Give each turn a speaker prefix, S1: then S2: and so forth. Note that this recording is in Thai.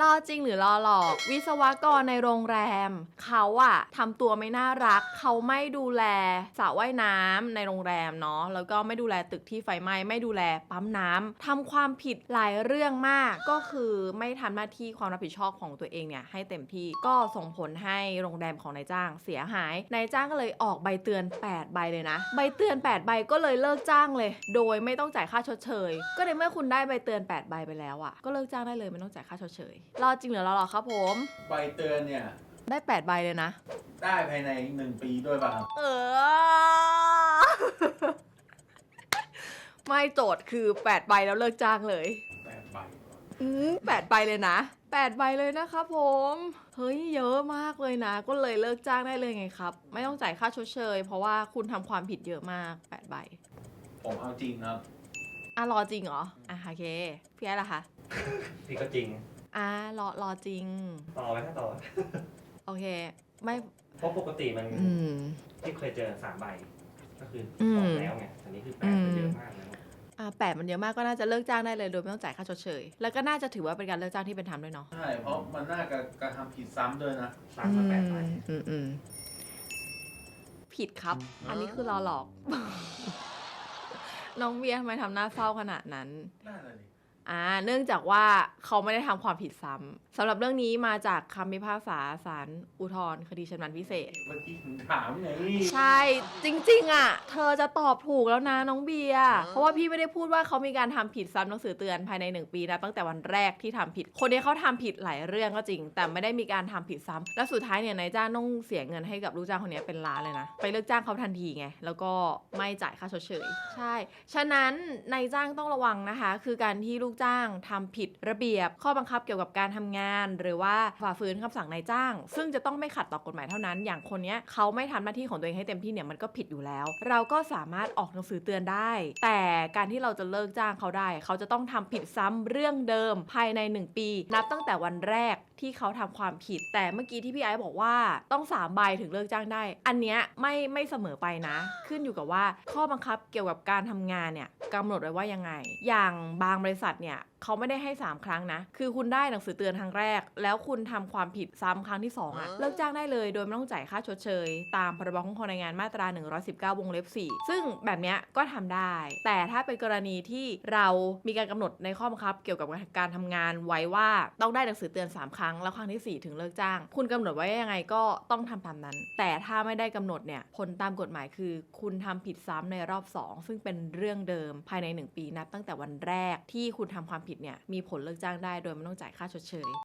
S1: รอจริงหรือรอหลอกวิศวกรในโรงแรม เขาอะทำตัวไม่น่ารัก เขาไม่ดูแลสระว่ายน้ำในโรงแรมเนาะแล้วก็ไม่ดูแลตึกที่ไฟไหม้ไม่ดูแลปั๊มน้ำทำความผิดหลายเรื่องมากก็คือไม่ทำหน้าที่ความรับผิดชอบของตัวเองเนี่ยให้เต็มที่ก็ส่งผลให้โรงแรมของนายจ้างเสียหายนายจ้างก็เลยออกใบเตือน 8 ใบเลยนะ ใบเตือน 8 ใบก็เลยเลิกจ้างเลย โดยไม่ต้องจ่ายค่าชดเชย ก็ในเมื่อคุณได้ใบเตือน 8 ใบไปแล้วอะก็เลิกจ้างได้เลยไม่ต้องจ่ายค่าชดเชยรอจริงหรือรอหรอครับผม
S2: ใบเตือนเนี่ย
S1: ได้8ใบเลยนะ
S2: ได้ภายในหนึ่งปีด้วยป่ะครับ
S1: เออ ไม่โจทย์คือ8ใบแล้วเลิกจ้างเลย
S2: แปดใบ
S1: อืมแปดใบเลยนะแปดใบเลยนะครับผม เฮ้ยเยอะมากเลยนะ ก็เลยเลิกจ้างได้เลยไงครับ ไม่ต้องจ่ายค่าชดเชย เพราะว่าคุณทำความผิดเยอะมากแปดใบ
S2: ผมเอาจริงครับ
S1: อะรอจริงเหรอ อะโอเค พี่ไอ้ล่ะคะ
S3: พี่ก็จริง
S1: อะรอรอจริง
S3: ต่อไหมถ้าต่อ
S1: โอเค ไม่
S3: เพราะปกติมัน
S1: อืม
S3: ที่เคยเจอสามใบ ก็คือ
S1: อืม
S3: ออกแล้วไงอันนี้คือแปดมันเยอะมากแล้ว
S1: อะแปดมันเยอะมากก็น่าจะเลิกจ้างได้เลยโดยไม่ต้องจ่ายค่าชดเชย แล้วก็น่าจะถือว่าเป็นการเลิกจ้างที่เป็นธรรมด้วยเนาะ
S2: ใช่ เพราะมันน่าจะกระทำผิดซ้ำด้วยนะ
S3: สามกับแปดใบ
S1: อืมอืมผิดครับ อันนี้คือรอหลอก น้องเบียร์ทำไมทำหน้าเศร้าขนาดนั้น
S2: น่าเลยดิ
S1: อ่าเนื่องจากว่าเขาไม่ได้ทำความผิดซ้ำสำหรับเรื่องนี้มาจากคำพิพากษาศาลอุทธรณ์คดีชั้นพิเศษ
S2: เมื่อกี้ผมถามไง
S1: ใช่จริง ๆ อะ เธอจะตอบถูกแล้วนะน้องเบียร์เพราะว่าพี่ไม่ได้พูดว่าเขามีการทำผิดซ้ำหนังสือเตือนภายในหนึ่งปีนะตั้งแต่วันแรกที่ทำผิด คนนี้เขาทำผิดหลายเรื่องก็จริง แต่ไม่ได้มีการทำผิดซ้ำและสุดท้ายเนี่ยนายจ้างต้องเสียเงินให้กับลูกจ้างคนนี้เป็นล้านเลยนะไปเลิกจ้างเขาทันทีไงแล้วก็ไม่จ่ายค่าชดเชยใช่ ฉะนั้นนายจ้างต้องระวังนะคะ คือการที่ลูกจ้างทำผิดระเบียบ ข้อบังคับเกี่ยวกับการทำงาน หรือว่าฝ่าฝืนคำสั่งนายจ้าง ซึ่งจะต้องไม่ขัดต่อกฎหมายเท่านั้น อย่างคนนี้เขาไม่ทำหน้าที่ของตัวเองให้เต็มที่เนี่ยมันก็ผิดอยู่แล้ว เราก็สามารถออกหนังสือเตือนได้ แต่การที่เราจะเลิกจ้างเขาได้ เขาจะต้องทำผิดซ้ำเรื่องเดิมภายใน 1 ปี นับตั้งแต่วันแรกที่เขาทำความผิด แต่เมื่อกี้ที่พี่ไอซ์บอกว่าต้องสามใบถึงเลิกจ้างได้ อันเนี้ยไม่ไม่เสมอไปนะ ขึ้นอยู่กับว่าข้อบังคับเกี่ยวกับการทำงานเนี่ยกำหนดไว้ว่ายังไง อย่างบางบริษัทเนี่ยเขาไม่ได้ให้ 3 ครั้งนะ คือคุณได้หนังสือเตือนครั้งแรก แล้วคุณทำความผิดซ้ำครั้งที่ 2อะเลิกจ้างได้เลยโดยไม่ต้องจ่ายค่าชดเชย ตามพรบคุ้มครองแรงงานมาตรา 119 วงเล็บ 4 ซึ่งแบบเนี้ยก็ทำได้ แต่ถ้าเป็นกรณีที่เรามีการกำหนดในข้อบังคับ เกี่ยวกับการทำงานไว้ว่าต้องได้หนังสือเตือน 3 ครั้งแล้วครั้งทีสี่4 ถึงเลิกจ้าง คุณกำหนดไว้ยังไงก็ต้องทำตามนั้น แต่ถ้าไม่ได้กำหนดเนี่ยผลตามกฎหมายคือ คุณทำผิดซ้ำในรอบ 2 ซึ่งเป็นเรื่องเดิมภายใน 1 ปีนับตั้งแต่วันแรกที่คุณทำความผิดเนี่ยมีผลเลิกจ้างได้โดยไม่ต้องจ่ายค่าชดเชย